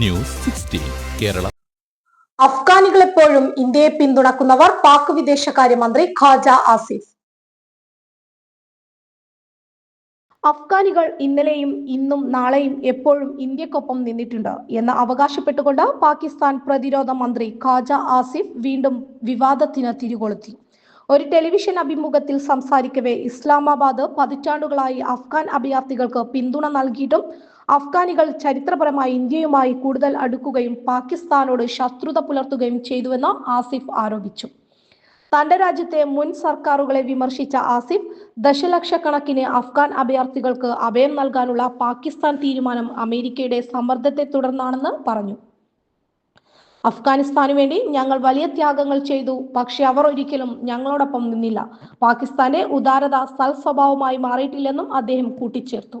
News sixteen Kerala. അഫ്ഗാനികളെപ്പോഴും ഇന്ത്യയെ പിന്തുണക്കുന്നവർ പാക് വിദേശകാര്യമന്ത്രി ഖാജ ആസിഫ്. അഫ്ഗാനികൾ ഇന്നലെയും ഇന്നും നാളെയും എപ്പോഴും ഇന്ത്യക്കൊപ്പം നിന്നിട്ടുണ്ട് എന്ന് അവകാശപ്പെട്ടുകൊണ്ട് പാകിസ്ഥാൻ പ്രതിരോധ മന്ത്രി ഖാജ ആസിഫ് വീണ്ടും വിവാദത്തിന് തിരികൊളുത്തി. ഒരു ടെലിവിഷൻ അഭിമുഖത്തിൽ സംസാരിക്കവേ ഇസ്ലാമാബാദ് പതിറ്റാണ്ടുകളായി അഫ്ഗാൻ അഭയാർത്ഥികൾക്ക് പിന്തുണ നൽകിയിട്ടും അഫ്ഗാനികൾ ചരിത്രപരമായി ഇന്ത്യയുമായി കൂടുതൽ അടുക്കുകയും പാകിസ്ഥാനോട് ശത്രുത പുലർത്തുകയും ചെയ്തുവെന്ന് ആസിഫ് ആരോപിച്ചു. തന്റെ രാജ്യത്തെ മുൻ സർക്കാരുകളെ വിമർശിച്ച ആസിഫ് ദശലക്ഷക്കണക്കിന് അഫ്ഗാൻ അഭയാർത്ഥികൾക്ക് അഭയം നൽകാനുള്ള പാകിസ്ഥാൻ തീരുമാനം അമേരിക്കയുടെ സമ്മർദ്ദത്തെ തുടർന്നാണെന്ന് പറഞ്ഞു. അഫ്ഗാനിസ്ഥാനു വേണ്ടി ഞങ്ങൾ വലിയ ത്യാഗങ്ങൾ ചെയ്തു പക്ഷെ അവർ ഒരിക്കലും ഞങ്ങളോടൊപ്പം നിന്നില്ല. പാകിസ്ഥാന്റെ ഉദാരത സൽ സ്വഭാവമായി മാറിയിട്ടില്ലെന്നും അദ്ദേഹം കൂട്ടിച്ചേർത്തു.